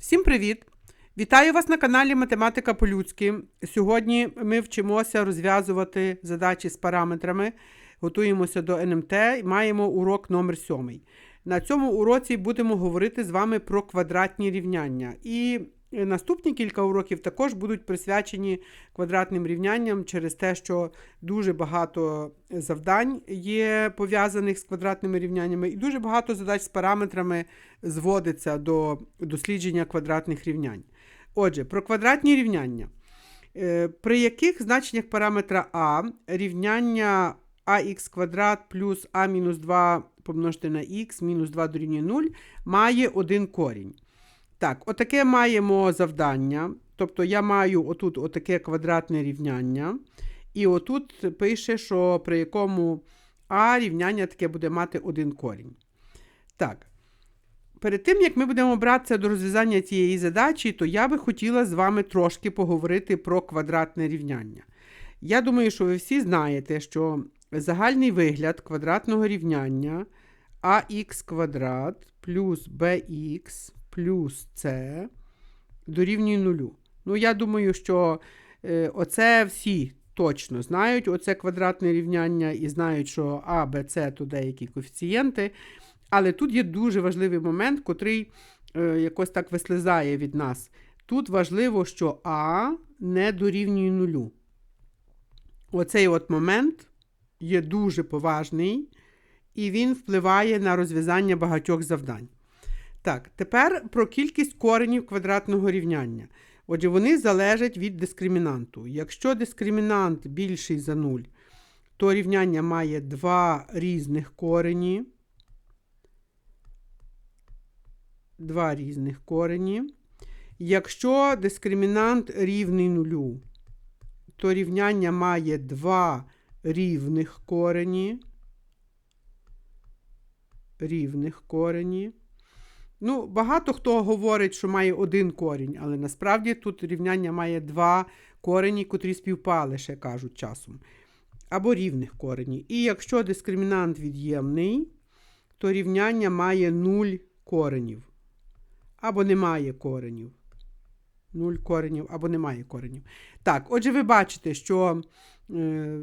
Всім привіт! Вітаю вас на каналі Математика по-людськи. Сьогодні ми вчимося розв'язувати задачі з параметрами, готуємося до НМТ і маємо урок номер 7. На цьому уроці будемо говорити з вами про квадратні рівняння. І наступні кілька уроків також будуть присвячені квадратним рівнянням через те, що дуже багато завдань є пов'язаних з квадратними рівняннями, і дуже багато задач з параметрами зводиться до дослідження квадратних рівнянь. Отже, про квадратні рівняння. Е, При яких значеннях параметра а рівняння ax квадрат плюс а мінус 2 помножити на х мінус 2 дорівнює 0 має один корінь. Так, отаке маємо завдання. Тобто я маю отут отаке квадратне рівняння. І отут пише, що при якому а рівняння таке буде мати один корінь. Так. Перед тим, як ми будемо братися до розв'язання цієї задачі, то я би хотіла з вами трошки поговорити про квадратне рівняння. Я думаю, що ви всі знаєте, що загальний вигляд квадратного рівняння ax квадрат плюс bx плюс c дорівнює нулю. Ну, я думаю, що е, оце всі точно знають, оце квадратне рівняння і знають, що а, b, c то деякі коефіцієнти. Але тут є дуже важливий момент, котрий е, якось так вислизає від нас. Тут важливо, що А не дорівнює нулю. Оцей от момент є дуже поважний, і він впливає на розв'язання багатьох завдань. Так, тепер про кількість коренів квадратного рівняння. Отже, вони залежать від дискримінанту. Якщо дискримінант більший за 0, то рівняння має два різних корені. Два різних корені. Якщо дискримінант рівний нулю, то рівняння має два рівних корені. Рівних корені. Ну, багато хто говорить, що має один корінь, але насправді тут рівняння має два корені, котрі співпали, ще кажуть часом. Або рівних корені. І якщо дискримінант від'ємний, то рівняння має 0 коренів. Або немає коренів. 0 коренів, або немає коренів. Так, отже, ви бачите, що е,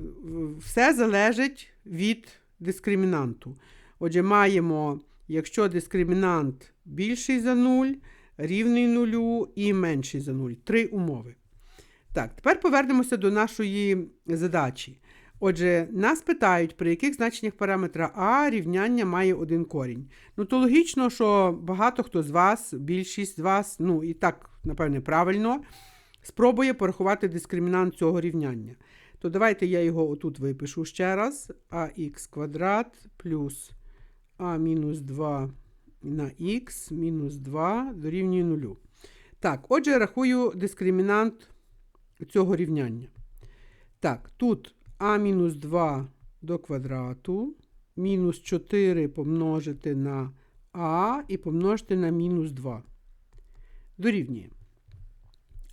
все залежить від дискримінанту. Отже, маємо, якщо дискримінант більший за 0, рівний нулю і менший за 0. Три умови. Так, тепер повернемося до нашої задачі. Отже, нас питають, при яких значеннях параметра А рівняння має один корінь. Ну, то логічно, що багато хто з вас, більшість з вас, ну і так, напевне, правильно, спробує порахувати дискримінант цього рівняння. То давайте я його отут випишу ще раз. ax квадрат плюс а мінус 2 на х мінус 2 дорівнює 0. Так, отже, рахую дискримінант цього рівняння. Так, тут а мінус 2 до квадрату, мінус 4 помножити на а і помножити на мінус 2. Дорівнює.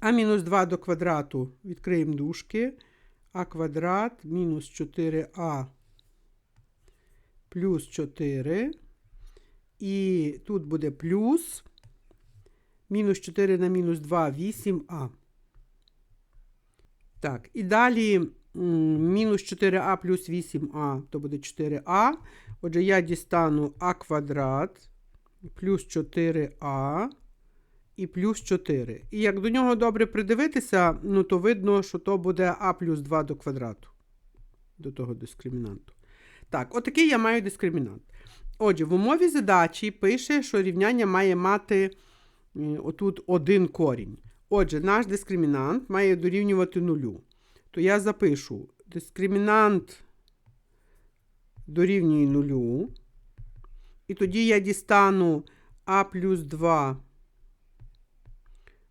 А мінус 2 до квадрату відкриємо дужки. А квадрат мінус 4а плюс 4. І тут буде плюс. Мінус 4 на мінус 2 8а. Так, і далі мінус 4а плюс 8а, то буде 4а. Отже, я дістану а квадрат плюс 4а і плюс 4. І як до нього добре придивитися, ну, то видно, що то буде а плюс 2 до квадрату. До того дискримінанту. Так, отакий я маю дискримінант. Отже, в умові задачі пише, що рівняння має мати отут один корінь. Отже, наш дискримінант має дорівнювати нулю. То я запишу дискримінант дорівнює нулю. І тоді я дістану а плюс 2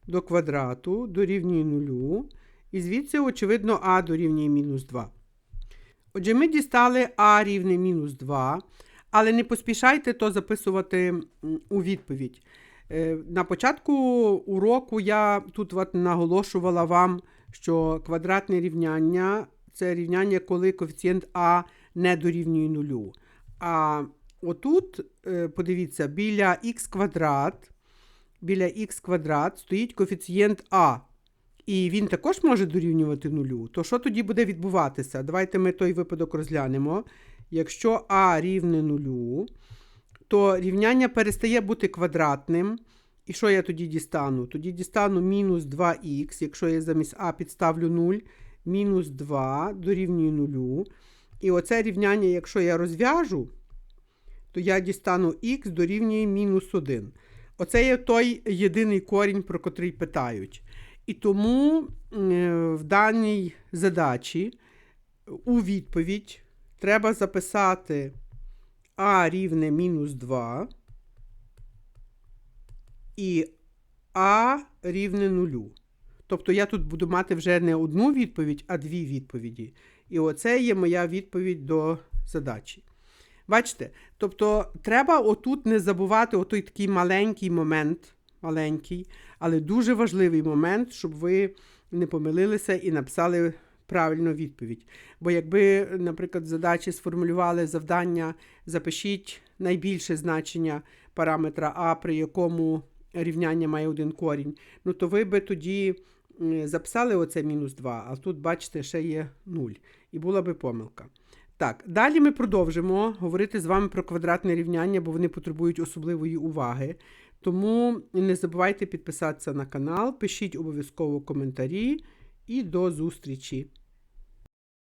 до квадрату дорівнює нулю. І звідси, очевидно, а дорівнює мінус 2. Отже, ми дістали а рівне мінус 2. Але не поспішайте то записувати у відповідь. На початку уроку я тут от наголошувала вам, що квадратне рівняння це рівняння, коли коефіцієнт А не дорівнює нулю. А отут, подивіться, біля х квадрат біля х квадрат стоїть коефіцієнт а. І він також може дорівнювати нулю. То що тоді буде відбуватися? Давайте ми той випадок розглянемо. Якщо а рівне нулю, то рівняння перестає бути квадратним. І що я тоді дістану? Тоді дістану мінус 2х, якщо я замість а підставлю 0, мінус 2 дорівнює нулю. І оце рівняння, якщо я розв'яжу, то я дістану х дорівнює мінус 1. Оце є той єдиний корінь, про котрий питають. І тому е, в даній задачі у відповідь треба записати а рівне мінус 2 і а рівне нулю. Тобто я тут буду мати вже не одну відповідь, а дві відповіді. І оце є моя відповідь до задачі. Бачите? Тобто, треба отут не забувати отой такий маленький момент, маленький, але дуже важливий момент, щоб ви не помилилися і написали правильну відповідь. Бо якби, наприклад, задачі сформулювали завдання, запишіть найбільше значення параметра А, при якому рівняння має один корінь, ну то ви би тоді записали оце мінус 2, а тут, бачите, ще є 0. І була би помилка. Так, далі ми продовжимо говорити з вами про квадратне рівняння, бо вони потребують особливої уваги. Тому не забувайте підписатися на канал, пишіть обов'язково коментарі і до зустрічі!